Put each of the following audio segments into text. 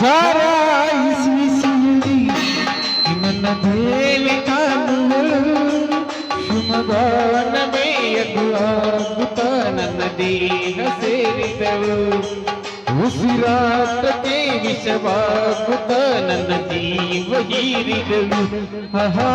ಸಾರಾಯಿಸಿ ಸಿಡಿ ನನ್ನ ದೇವಿ ಕಾಣುವಳು ಸುಮಗಾನಮೇಯದು ಆಗುತ್ತ ನನ್ನ ದೇಹ ಸೇರಿದಳು ಉಸಿರಾಟಕ್ಕೆ ವಿಷವಾಗುತ್ತ ನನ್ನ ಜೀವ ಹೀರಿದಳು ಹಾ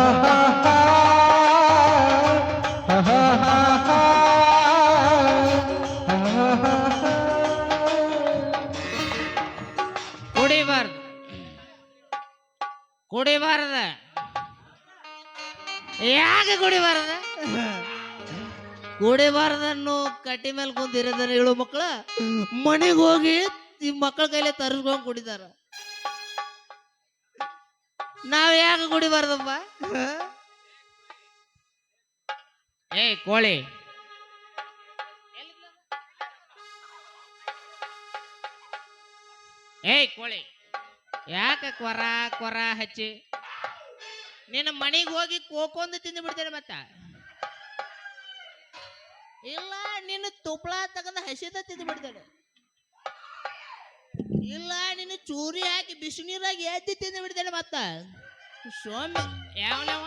ಕುಡಿಬಾರ್ದ. ಯಾಕೆ ಕುಡಿಬಾರದ? ಕುಡಿಬಾರದನ್ನು ಕಟ್ಟಿ ಮೇಲೆ ಕುಂತಿರೋದನ್ನ ಹೇಳು ಮಕ್ಕಳ. ಮನೆಗೆ ಹೋಗಿ ಈ ಮಕ್ಕಳ ಕೈಲೇ ತರಿಸ್ಕೊಂಡು ಕುಡಿತಾರ. ನಾವ್ ಯಾಕೆ ಕುಡಿಬಾರ್ದಪ್ಪ? ಏ, ಕೋಳಿ. ಏಯ್ ಕೋಳಿ. ಯಾಕೆ ಕೊರ ಕೊರ ಹಚ್ಚಿ? ನಿನ್ನ ಮನೆಗೆ ಹೋಗಿ ಕೋಕೊಂದು ತಿಂದು ಬಿಡ್ತೇನೆ ಮತ್ತ? ಇಲ್ಲ, ನಿನ್ನ ತುಪ್ಪಳ ತಗೊಂಡು ಹಸಿದ ತಿಂದು ಬಿಡ್ತೇನೆ. ಇಲ್ಲ, ನಿನ್ನ ಚೂರಿ ಹಾಕಿ ಬಿಸಿನೀರಾಗಿ ಎತ್ತಿ ತಿಂದು ಬಿಡ್ತೇನೆ ಮತ್ತ? ಸೋಮ್ಯ ಯಾವನವ?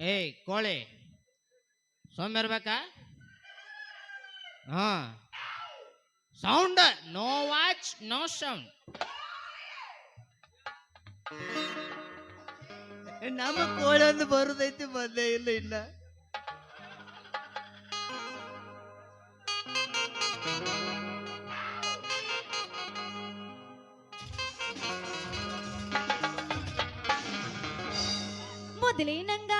ಏಯ್, ಕೋಳಿ. ಸೋಮ್ಯ ಇರ್ಬೇಕಾ? ಹಾ. Sound no watch no sound ನಮ್ಮ ಕೋಳೊಂದು ಬರುದೈತಿ ಬಂದೇ ಇಲ್ಲ ಇನ್ನ ಮೊದಲಿನಂಗ ಮಾರಿ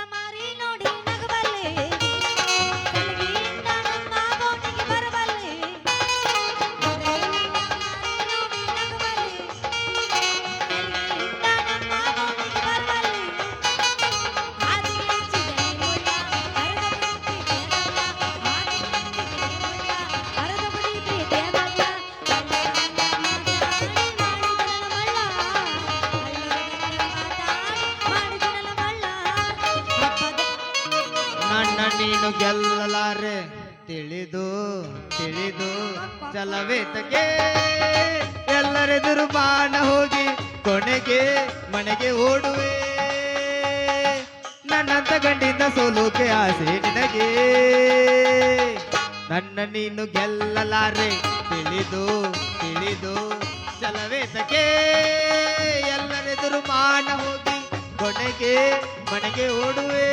ನನ್ನಂತ ಗಂಡಿನ ಸೋಲೋಕೆ ಆಸೆ ನಿನಗೆ. ನನ್ನ ನೀನು ಗೆಲ್ಲಲಾರೆ, ತಿಳಿದು ತಿಳಿದು ಚಲವೇತಕ್ಕೆ ಎಲ್ಲರೆದುರು ಮಾಡ ಹೋಗಿ ಕೊನೆಗೆ ಮನೆಗೆ ಓಡುವೆ.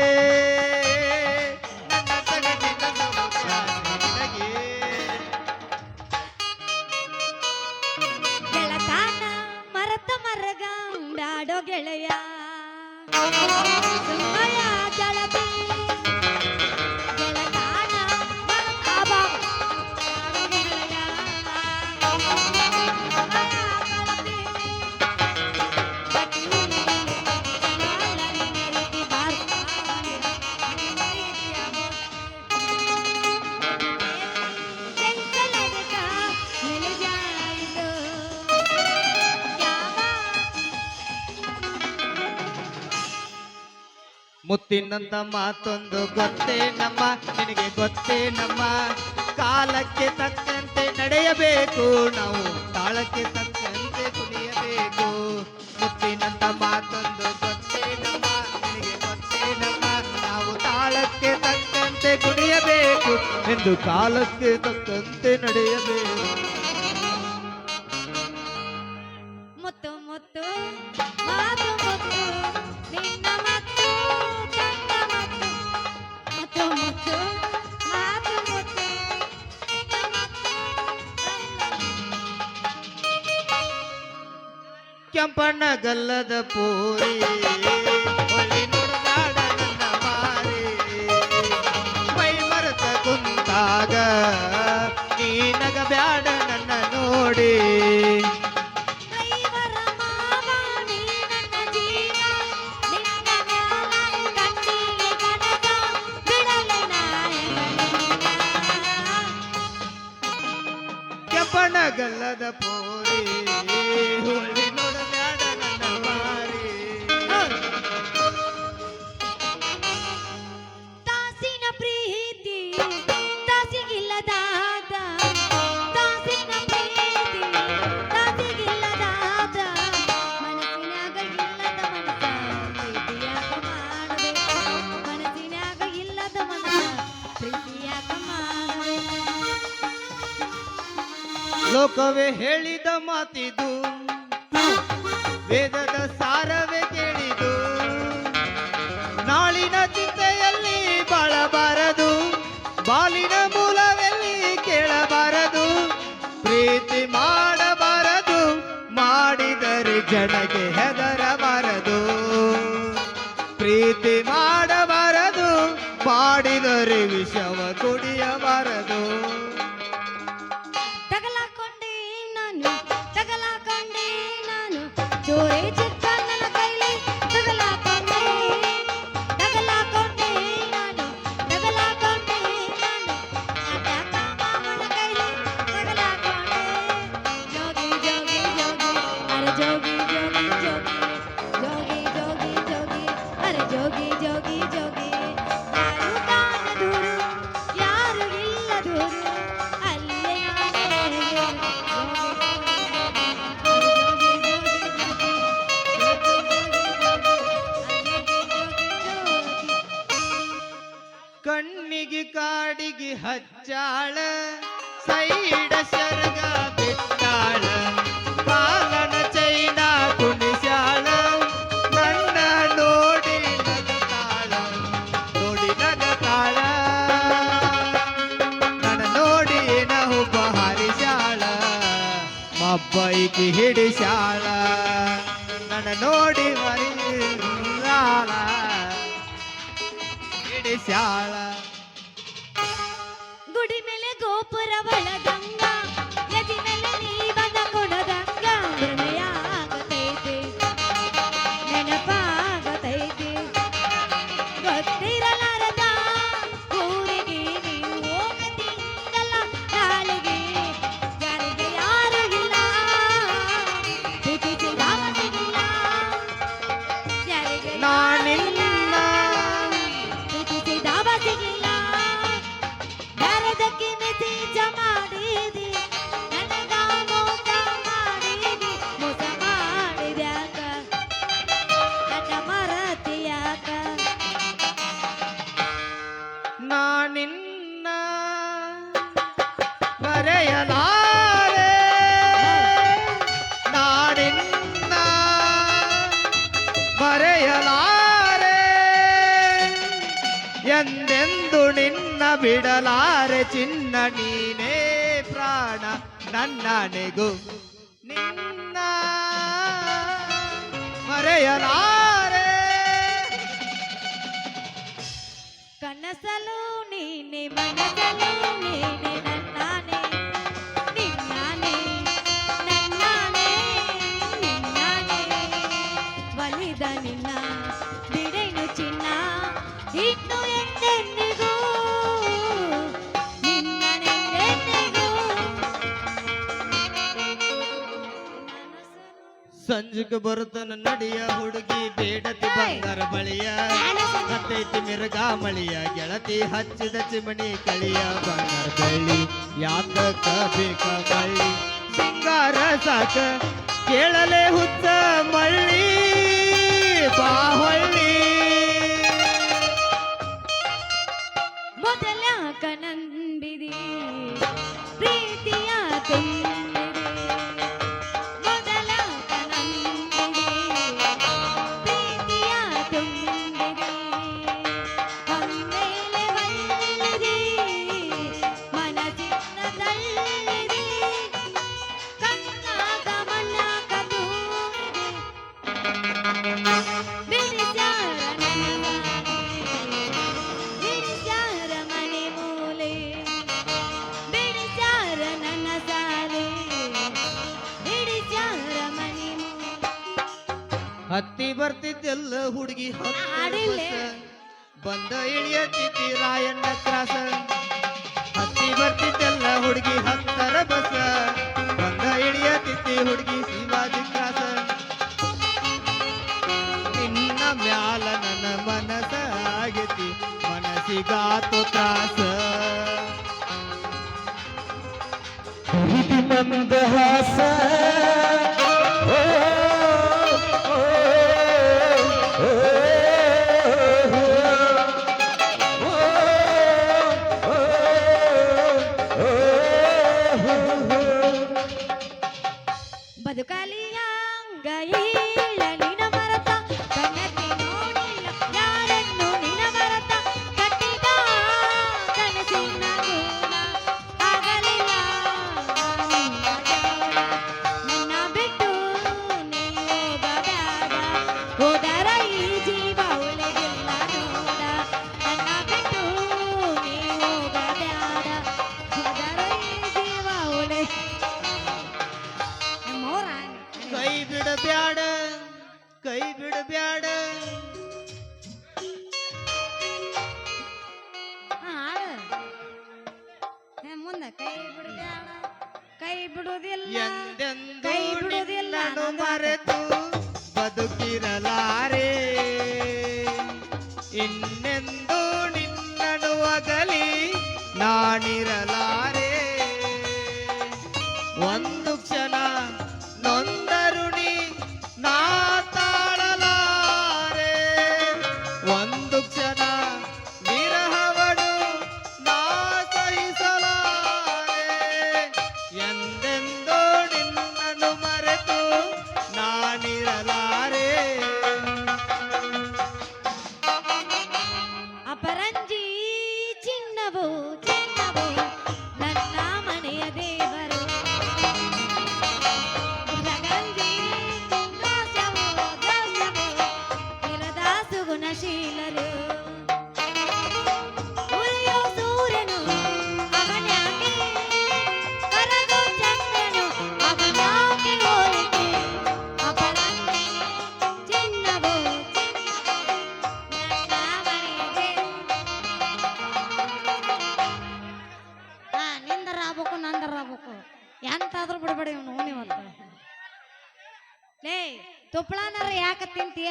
ಮುತ್ತಿನಂತ ಮಾತೊಂದು ಗೊತ್ತೇ ನಮ್ಮ, ನಿನಗೆ ಗೊತ್ತೇ ನಮ್ಮ. ಕಾಲಕ್ಕೆ ತಕ್ಕಂತೆ ನಡೆಯಬೇಕು, ನಾವು ತಾಳಕ್ಕೆ ತಕ್ಕಂತೆ ಕುಣಿಯಬೇಕು. ಮುತ್ತಿನಂತ ಮಾತೊಂದು ಗೊತ್ತೇ ನಮ್ಮ, ನಿನಗೆ ಗೊತ್ತೇ ನಮ್ಮ. ನಾವು ತಾಳಕ್ಕೆ ತಕ್ಕಂತೆ ಕುಣಿಯಬೇಕು, ಎಂದು ಕಾಲಕ್ಕೆ ತಕ್ಕಂತೆ ನಡೆಯಬೇಕು. ಮುತ್ತು ಮುತ್ತು, ಮಾತು ಕೆಂಪಣ್ಣ ಗಲ್ಲದ ಪೋರಿ. ಹೊಳ್ಳಿ ನುಡಿದಾಡ ನನ್ನ ಮಾರಿ. ಮೈ ಮರೆತ ಕುಂತಾಗ ನೀನಗ ಬ್ಯಾಡ ನನ್ನ ನೋಡಿ. ಕೆಂಪಣ್ಣ ಗಲ್ಲದ ಪೋರಿ ಲೋಕವೇ ಹೇಳಿದ ಮಾತಿದು. ವೇದದ ಸಾರವೇ ಕೇಳಿದು. ನಾಳಿನ ಚಿಂತೆಯಲ್ಲಿ ಬಾಳಬಾರದು. ಬಾಲಿನ ಮೂಲವೆಲ್ಲಿ ಕೇಳಬಾರದು. ಪ್ರೀತಿ ಮಾಡಬಾರದು. ಮಾಡಿದರೆ ಜನಗೆ ಮಬ್ಬೈಕಿ ಹಿಡಿಸಾಳ ನನ್ನ ನೋಡಿ ಮರಿ ಹಿಡಿಸ್ಯಾಳ ನೀನೇ ಪ್ರಾಣ ನನ್ನನೆಗೂ. ನಿನ್ನ ಮರೆಯಲಾರೆ. ಕನಸಲು ನೀನೆ ಮನಸಲು ನೀನೆ. ಸಂಜೆಗೆ ಬರುತ್ತನ ನಡಿಯ ಹುಡುಗಿ ಬೇಡತಿ ಬಂಗಾರ ಬಳಿಯ. ಹತ್ತೈತಿ ಮಿರ್ಗ ಮಳಿಯ ಗೆಳತಿ ಹಚ್ಚಿದ ಚಿಮಣಿ ಕಳಿಯ ಬಂಗಾರ ಬಳ್ಳಿ. ಯಾತಕ ಬೇಕ ಬಳ್ಳಿ ಸಿಂಗಾರ ಸಾಕ ಕೇಳಲೆ ಹುತ್ತ ಮಳ್ಳಿ ಬಾಹೊಳ್ಳಿ. ಮೊದಲ ಕನಂಬಿದಿ ಪ್ರೀತಿಯ ತುಂಬಿದೆ ಬರ್ತಿದ್ದೆಲ್ಲ ಹುಡುಗಿ. ಬಂದ ಇಳಿಯತಿದ್ದಿ ರಾಯಣ್ಣ ಕ್ರಾಸ. ಹತ್ತಿ ಬರ್ತಿದ್ದೆಲ್ಲ ಹುಡುಗಿ ಹತ್ತರ ಬಸ. ಬಂದ ಇಳಿಯತಿದ್ದಿ ಹುಡುಗಿ ಶಿವಾಜಿ ಕ್ರಾಸ. ನಿನ್ನ ಮ್ಯಾಲ ನನ್ನ ಮನಸ ಆಗೈತಿ ಮನಸ್ಸಿಗಾತು ತ್ರಾಸ. ಮಂದಹಾಸ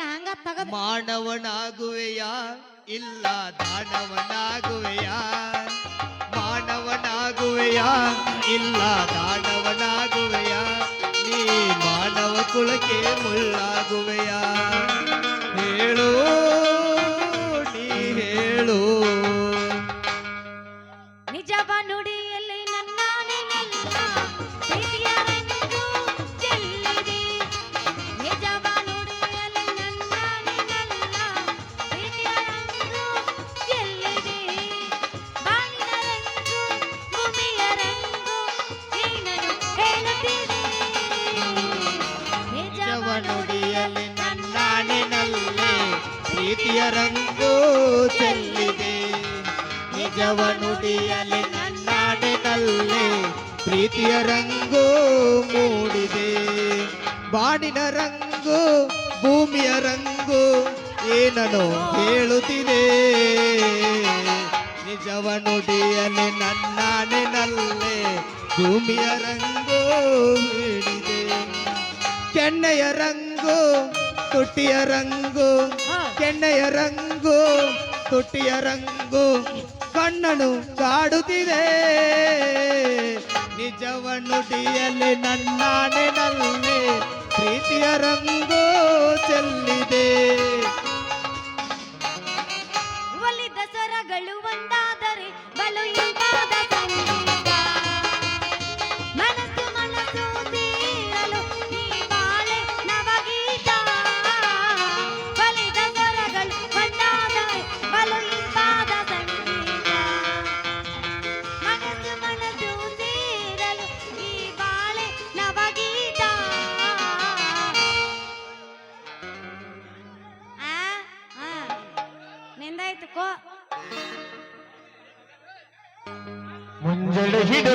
ಹಂಗ ತಗದ್ ಮಾನವನಾಗುವೆಯ? ಇಲ್ಲ ದಾನವನಾಗುವೆಯ? ಮಾನವನಾಗುವೆಯ? ಇಲ್ಲ ದಾನವನಾಗುವೆಯ? ನೀ ಮಾನವ ಕುಲಕ್ಕೆ ಮುಳ್ಳಾಗುವೆಯ? ಹೇಳು. ಬಾಡಿನ ರಂಗು ಭೂಮಿಯ ರಂಗು ಏನನು ಹೇಳುತ್ತಿದೆ. ನಿಜವ ನುಡಿಯಲ್ಲಿ ನನ್ನಾಣಿನಲ್ಲೇ ಭೂಮಿಯ ರಂಗು ಹೇಳಿದೆ ಕೆಣ್ಣೆಯ ರಂಗು ತುಟಿಯ ರಂಗು ಕೆಣ್ಣೆಯ ರಂಗು ತುಟಿಯ ರಂಗು ಕಣ್ಣನು ಕಾಡುತ್ತಿದೆ. ನಿಜವ ನುಡಿಯಲ್ಲಿ ನನ್ನಾಣೆನಲ್ಲಿ ಪ್ರೀತಿಯ ರಂಗೋ ಚೆಲ್ಲಿದೆ. ಒಲಿದ ಸ್ವರಗಳು ಒಂದಾದರೆ ಬಲು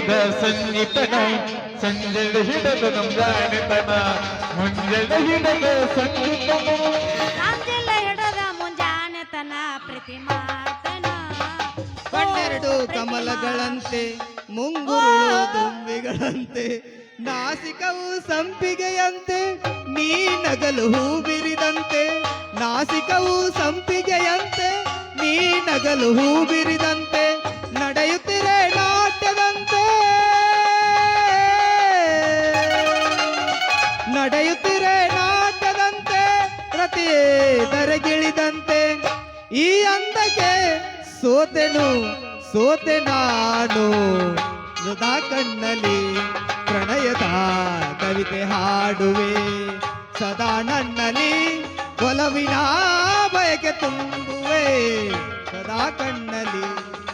ಹಿಡದ ಸಂಗೀತನ ಸಂಜೆ ಹಿಡದ ನಮ್ದಾಣಿತನ ಮುಂಜಾನೆ ಹಿಡದ ಸಂಗೀತನ. ರಾಜೆಲ್ಲ ಹಿಡದ ಮುಂಜಾನೆ ತನ. ಪ್ರೀತಿ ಮಾಡ್ತನ ಕಣ್ಣೆರಡು ಕಮಲಗಳಂತೆ ಮುಂಗುರುಳು ದುಂಬಿಗಳಂತೆ ನಾಸಿಕವು ಸಂಪಿಗೆಯಂತೆ ನೀ ನಗಲು ಹೂ ಬಿರಿದಂತೆ. ನಾಸಿಕವು ಸಂಪಿಗೆಯಂತೆ ನೀ ನಗಲು ಹೂ ಬಿರಿದಂತೆ. ಪ್ರತಿಯೇ ದರಗಿಳಿದಂತೆ ಈ ಅಂದಕ್ಕೆ ಸೋತೆನು, ಸೋತೆ ನಾನು. ಸದಾ ಕಣ್ಣಲ್ಲಿ ಪ್ರಣಯದ ಕವಿತೆ ಹಾಡುವೆ. ಸದಾ ನನ್ನಲ್ಲಿ ಒಲವಿನ ಬಯಕೆ ತುಂಬುವೆ. ಸದಾ ಕಣ್ಣಲ್ಲಿ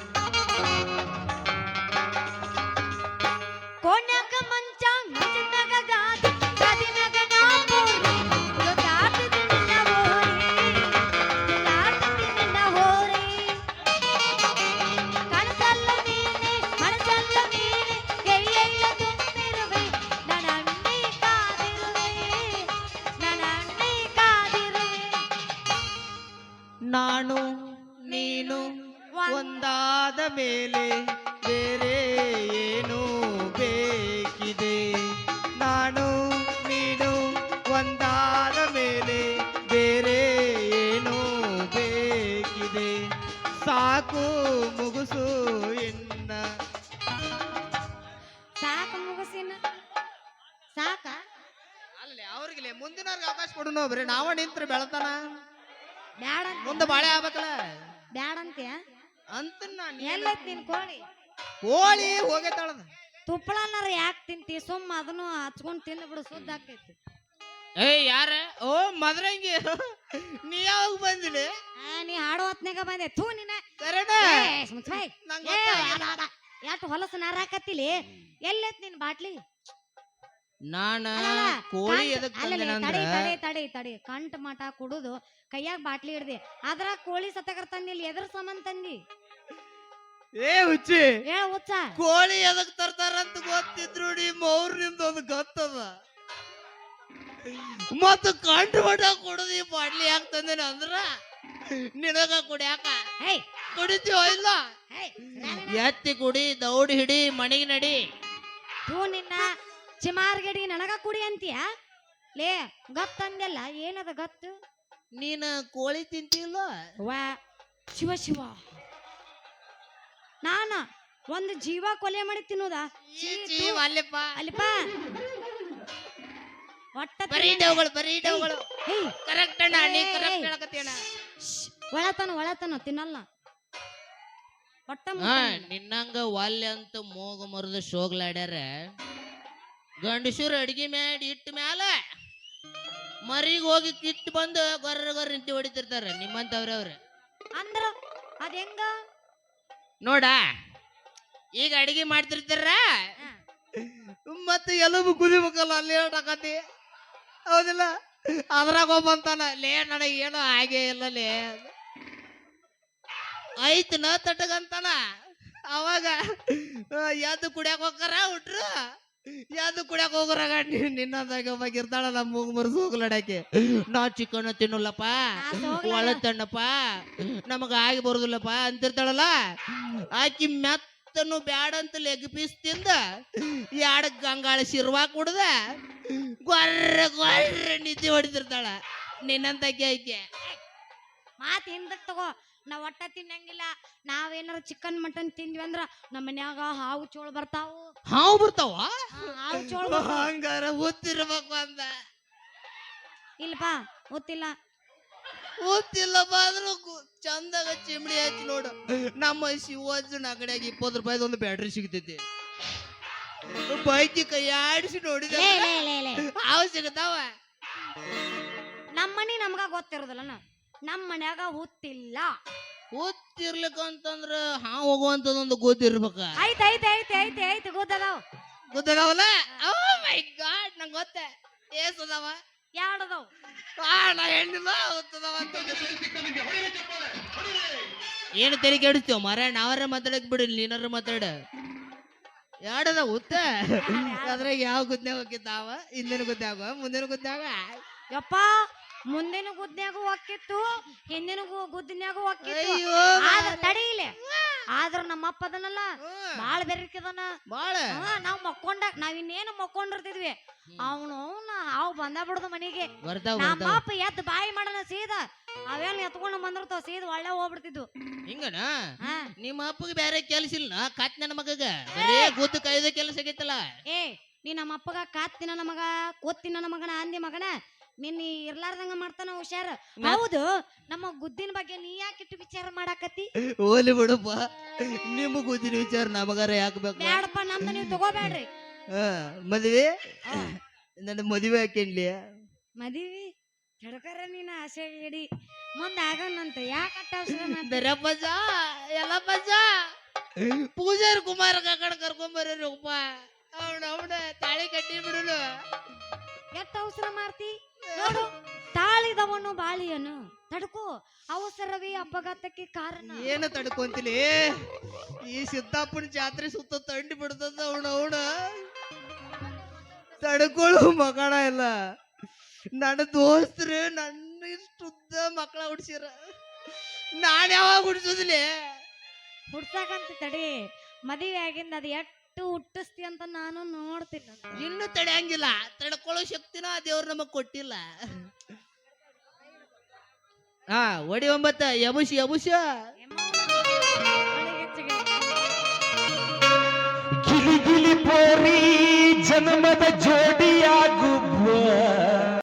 ನಾನು ನೀನು ಒಂದಾದ ಮೇಲೆ ಬೇರೆ ಏನು ಬೇಕಿದೆ? ನಾನು ನೀನು ಒಂದಾದ ಮೇಲೆ ಬೇರೆ ಏನು ಬೇಕಿದೆ? ಸಾಕು ಮುಗುಸು ಇನ್ನ. ಸಾಕು ಮುಗುಸಿನ ಸಾಕ? ಅಲ್ಲೇ ಅವ್ರಿಗೆ ಮುಂದಿನವ್ರಿಗೆ ಅವಕಾಶ ಕೊಡೋಣ ಬರೀ ನಾವ ನಿಂತ್ರೆ ಬೆಳತನ. ಬ್ಯಾಡ ಮುಂದೆ ಬಾಳೆ ಆಗ್ಬೇಕಲ್ಲ? ಬ್ಯಾಡ ಅಂತೀಯ ಅಂತ ನಾನು ಎಲ್ಲೈತ್ ನಿನ್ ಕೋಳಿ. ಕೋಳಿ ಹೋಗೈತಾಳದ. ತುಪ್ಪಳನಾರ ಯಾಕೆ ತಿಂತಿ? ಸುಮ್ಮ ಅದನ್ನು ಹಚ್ಕೊಂಡ್ ತಿಂದು ಬಿಡು ಸುದ್ದ ಆಕೈತಿ ಏಯ್ ಯಾರ? ಓ ಮದ್ರಂಗಿ. ನೀ ಯಾವಾಗ ಬಂದಿಲಿ? ಆ, ನೀ ಹಾಡೋ ಹೊತ್ನಾಗ ಬಂದೆ. ಥೂ ನಿನ್ನ. ಕರೆನಾ? ಏ, ಸುಮ್ಸ್ ಬೈ. ನಂಗ್ ಏ, ಗೊತ್ತಾಗಿಲ್ಲ. ಅದ, ಅದ. ಎಷ್ಟ್ ಹೊಲಸು ನಾರಾಕತ್ತಿಲಿ ಎಲ್ಲೈತ್ ನಿನ್ ಬಾಟ್ಲಿ? ನಾನ ಕೋಳಿ ಕಂಟ್- ಎದಕ್ ತಡಿ ತಡಿ ತಡಿ ತಡಿ. ಕಂಟ್ ಮಠ ಕುಡುದು ಕೈಯಾಗ ಬಾಟ್ಲಿ ಹಿಡ್ದೆ. ಆದ್ರ ಕೋಳಿ ಸತ್ತಕರ್ ತಂದಿಲ್ಲ ಎದ್ರ ಸಮಾನ ತಂದಿ. ಏ ಹುಚ್ಚಿ ಏ ಹುಚ್ಚ. ಕೋಳಿ ಎದಕ್ ತರ್ತಾರಂತ ಗೊತ್ತಿದ್ರು ಮೌರ್ ನಿಮ್ದು ಒಂದು ಗೊತ್ತದ. ಮತ್ತ ಕಂಟ್ ಮಠ ಕುಡುದು ಈ ಬಾಟ್ಲಿ ಯಾಕೆ ತಂದೇನ ಅಂದ್ರ? ನಿನಗ ಕುಡಿಯಾಕ. ಕುಡಿತೀವ ಇಲ್ಲ? ಎತ್ತಿ ಕುಡಿ ದೌಡ್ ಹಿಡಿ ಮಣಿಗೆ ನಡಿ. ಹೂ ನಿನ್ನ ಚಿಮಾರ್ಗಡಿ ನನಗ ಕುಡಿ ಅಂತೀಯ? ಲೇ ಗತ್ ಅಂದೆಲ್ಲ ಏನದ ಗತ್ತು? ನೀನ ಕೋಳಿ ತಿಂತಿಲ್ಲ ವಾ ಶಿವ ಶಿವ. ನಾನ ಒಂದು ಜೀವ ಕೊಲೆ ಮಾಡಿ ತಿನ್ನೋದ? ಅಲ್ಲಪ್ಪ. ಅಲ್ಲಿಪ್ಪ. ಒಟ್ಟ ಬರೀ. ಡೌಗಳು ಬರೀ ಡೌಗಳು. ಕರೆಕ್ಟ್ ಅಣ್ಣ ನೀ ಕರೆಕ್ಟ್. ಒಳತನ ಒಳತನ ತಿನ್ನಲ್ಲ. ಒಟ್ಟ ನಿನ್ನಂಗ ವಾಲ್ಯ ಅಂತ ಮೋಗ ಮರದ ಶೋಗ್ಲಾಡ್ಯಾರ. ಗಂಡಸರು ಅಡಿಗೆ ಮಾಡಿ ಇಟ್ಟ ಮ್ಯಾಲ ಮರಿಗ್ ಹೋಗಿ ಕಿತ್ತು ಬಂದು ಗೊರ್ರ ಗೊರ್ರ ನಿಂತಿ ಹೊಡಿತಿರ್ತಾರ ನಿಮ್ಮಂತವ್ರವ್ರ ಅಂದ್ರ ಅದ್ ಹೆಂಗ? ನೋಡ ಈಗ ಅಡಿಗೆ ಮಾಡ್ತಿರ್ತಾರ. ಮತ್ತೆ ಎಲ್ಲವೂ ಕುದಿಬೇಕಲ್ಲ ಅಲ್ಲಿ ಹೇಳಕತ್ತಿ. ಹೌದಿಲ್ಲ? ಅದ್ರಾಗ ಒಬ್ಬಂತಾನ ಲೇ ನನಗೆ ಏನೋ ಹಾಗೆ ಇಲ್ಲ ಲೇ ಐತ್ನ ತಟಗಂತಾನ. ಅವಾಗ ಎದ್ದು ಕುಡಿಯಾಕ ಹೋಗಾರ ಹುಟ್ರು ಯಾವ್ದು ಕುಡಿಯಕ್ ಹೋಗ್ರಾಗ ನಿನ್ನದಾಗ ಒಬ್ಬಾಗ ಇರ್ತಾಳ ನಮ್ಮ ಮೂಗ್ ಮರ್ಸ್ ಹೋಗ್ಲಡಕ್ಕೆ ನಾ ಚಿಕನ್ ತಿನ್ನಲ್ಲಪ್ಪ ಆ ಸೋಗ್ಲಾಡ. ಒಳ ತಣ್ಣಪ್ಪ ನಮಗ ಆಗಿ ಬರುದಿಲ್ಲಪ್ಪ ಅಂತಿರ್ತಾಳಲ್ಲ. ಆಕಿ ಮೆತ್ತನು ಬ್ಯಾಡ ಅಂತ ಲೆಗ್ ಪೀಸ್ ತಿಂದ ಎರಡು ಗಂಗಾಳ ಶಿರ್ವಾ ಕುಡ್ದ ಗೊರ್ರ ಗೊರ್ರ ನಿದ್ದೆ ಹೊಡಿತಿರ್ತಾಳ. ನಿನ್ನಂತಕ್ಕೆ ಆಕೆ ಮಾತ್ ಹಿಂದಕ್ ತಗೋ. ನಾವ್ ಒಟ್ಟ ತಿನ್ನಂಗಿಲ್ಲ. ನಾವೇನಾರ ಚಿಕನ್ ಮಟನ್ ತಿಂದ್ವಿ ಅಂದ್ರ ನಮ್ಮ ಮನ್ಯಾಗ ಹಾವು ಚೋಳ ಬರ್ತಾವ. ಹಾವು ಬರ್ತಾವ? ಹಾವು ಚೋಳ ಹಂಗಾರ ಓದ್ತಿರ್ಬೇಕು ಅಂದ ಇಲ್ಲಪ್ಪ ಗೊತ್ತಿಲ್ಲ ಓದ್ತಿಲ್ಲಪ್ಪ ಆದ್ರೂ ಗು- ಚಂದಾಗ ಚಿಮಡಿ ಹಚ್ಚಿ ನೋಡು. ನಮ್ಮ ಶಿವಾಜನ ಅಂಗಡಿಯಾಗ ಇಪ್ಪತ್ತು ರೂಪಾಯಿದ ಒಂದು ಬ್ಯಾಟ್ರಿ ಸಿಗ್ತೈತಿ. ಬೈಕಿ ಕೈ ಆಡಿಸಿ ನೋಡಿದ ಹಾವು ಸಿಗತಾವ? ನಮ್ಮ ಮನಿ ನಮ್ಗ ಗೊತ್ತಿರೋದಿಲ್ಲ ನಮ್ಮ ಮನ್ಯಾಗ ಹುತ್ತಿಲ್ಲ. ಓದ್ತಿರ್ಲಿಕ್ಕ ಅಂತಂದ್ರ ಹಾ ಹೋಗುವಂತದೊಂದು ಗೊತ್ತಿರ್ಬೇಕ. ಐತ್ ಐತ್ ಐತ್ ಐತ್ ಐತ್ ಗೊತ್ತದಾವ್. ಗೊತ್ತಾಗವಲ್ಲ ಓ ಮೈ ಗಾಡ್ ನಂಗೆ ಗೊತ್ತ. ಏಸ್ ಅದಾವ? ಯಾಡದವ್ ನಾ ಹೆಣ್ಣಿಲ್ಲ ಗೊತ್ತದವ ಅಂತ ಏನು ತೆರಿಗೆ ಕೆಡಿಸ್ತೀವ ಮರ ನಾವರ ಮಾತಾಡಕ್ ಬಿಡಿ ನೀನಾರ ಮಾತಾಡ. ಯಾಡದ ಉತ್ತ ಅದ್ರಾಗ ಯಾವ ಗುದ್ದೆ ಹೋಗಿದ್ದಾವ ಹಿಂದಿನ ಗುದ್ದಾಗ ಮುಂದಿನ ಗುದ್ದಾಗ ಯಪ್ಪ ಮುಂದಿನ ಗುದ್ನ್ಯಾಗು ಹೊಕ್ಕಿತ್ತು ಹಿಂದಿನ ಗು- ಒಕ್ಕಿತ್ತು. ಅಯ್ಯೋ ಆದ್ರ ತಡೀಲೆ ಆದ್ರ ನಮ್ಮಪ್ಪ ಅದನಲ್ಲ. ಬಾಳ ಬೆರಕಿದನ ಬಾಳ. ನಾವ್ ಮಕ್ಕೊಂಡ ನಾವ್ ಇನ್ನೇನು ಮಕ್ಕೊಂಡಿರ್ತಿದ್ವಿ. ಅವನು ಅವನ ಅವ್ ಬಂದ ಬಿಡುದು ಮನೆಗೆ. ನಮ್ಮಪ್ಪ ಬರ್ತಾವ. ಎದ್ದು ಬಾಯಿ ಮಾಡನ ಸೀದಾ. ಅವೇನ್ ಎತ್ಕೊಂಡು ಬಂದಿರ್ತಾವ ಸೀದಾ ಒಳ್ಳೆ ಹೋಗ್ಬಿಡ್ತಿದ್ವು. ಹಿಂಗನ? ಹಾ. ನಿಮ್ಮ ಅಪ್ಪಗೆ ಬೇರೆ ಕೆಲಸ ಇಲ್ಲ ಕತ್ ನನ್ನ ಮಗಗ? ಬರೇ ಗುದ್ದು ಕಾಯ್ದ ಕೆಲಸ ಆಗೈತಲ್ಲ ಏ ನೀ ನಮ್ಮ ಅಪ್ಪಗ ಕಾತ್ತಿನ ನಮಗ ಕೊತ್ತಿನ ಮಗನ ಅಂದಿ ಮಗನ. ನಿನ್ನ ಇರ್ಲಾರ್ದಂಗ ಮಾಡ್ತಾನ ಹುಷಾರ. ಹೌದು ನಮ್ಮ ಗುದ್ದಿನ ಬಗ್ಗೆ ನೀ ಯಾಕೆ ಇಟ್ಟು ವಿಚಾರ ಮಾಡಾಕತ್ತಿ? ಓಲಿ ಬಿಡಪ್ಪ. ನಿಮ್ಮ ಗುದ್ದಿನ ವಿಚಾರ ನಮಗಾರ ಯಾಕಬೇಕು ಬೇಡಪ್ಪ ನಮ್ದು ನೀವು ತಗೋಬೇಡ್ರಿ ಮದುವೆ? ನನ್ನ ಮದುವೆ ಹಾಕಿನ್ಲಿ. ಮದುವೆ? ತಡ್ಕರ ನೀನ ಆಸೆ ಇಡಿ. ಮುಂದೆ ಯಾಕಟ್ಟ ಅವಸರ ಮಾಡ್ತಿ? ಪೂಜಾರ್ ಎಲ್ಲಪ್ಪಜ ಪೂಜಾರಿ ಕುಮಾರ ಕಾಕಡ ಕರ್ಕೊಂಬರ್ರಪ್ಪ ಅವನ ಅವನ ತಾಳಿ ಕಟ್ಟಿ ಬಿಡಲು ಎಷ್ಟ್ ಅವಸರ ಮಾಡ್ತಿ? ನೋಡು ತಾಳಿದವನು ಬಾಳಿಯನು. ತಡ್ಕೋ ಅವಸರವೇ ಅಪಘಾತಕ್ಕೆ ಕಾರಣ. ಏನು ತಡ್ಕೊಂತಿಲಿ ಈ ಸಿದ್ದಾಪುರ ಜಾತ್ರೆ ಸುತ್ತ ತಂಡಿ ಬಿಡ್ತದ ಅವಣ ಅವಣ ತಡ್ಕೊಳ್ಳು ಮಗಣ ಇಲ್ಲ ನನ್ನ ದೋಸ್ತರು ನನ್ನ ಇಷ್ಟುದ್ದ ಮಕ್ಕಳ ಹುಡ್ಸಿರ. ನಾನು ಯಾವಾಗ ಹುಡ್ಸುದಿಲ್ಲ ಹುಡ್ಸಾಕಂತ ತಡಿ. ಮದುವೆ ಆಗಿಂದ ಅದ್ ಎಷ್ಟು ಹುಟ್ಟಿಸ್ತಿ ಅಂತ ನಾನು ನೋಡ್ತೀನಿ. ಇನ್ನು ತಡೆಯಂಗಿಲ್ಲ. ತಡ್ಕೊಳ್ಳೋ ಶಕ್ತಿನ ಆ ದೇವ್ರು ನಮಗ್ ಕೊಟ್ಟಿಲ್ಲ. ಹಾ ಒಡಿ ಒಂಬತ್ತ. ಯಬುಷ ಯಬುಷ. ಗಿಲಿ ಗಿಲಿ ಪೋರಿ ಜನ್ಮದ ಜೋ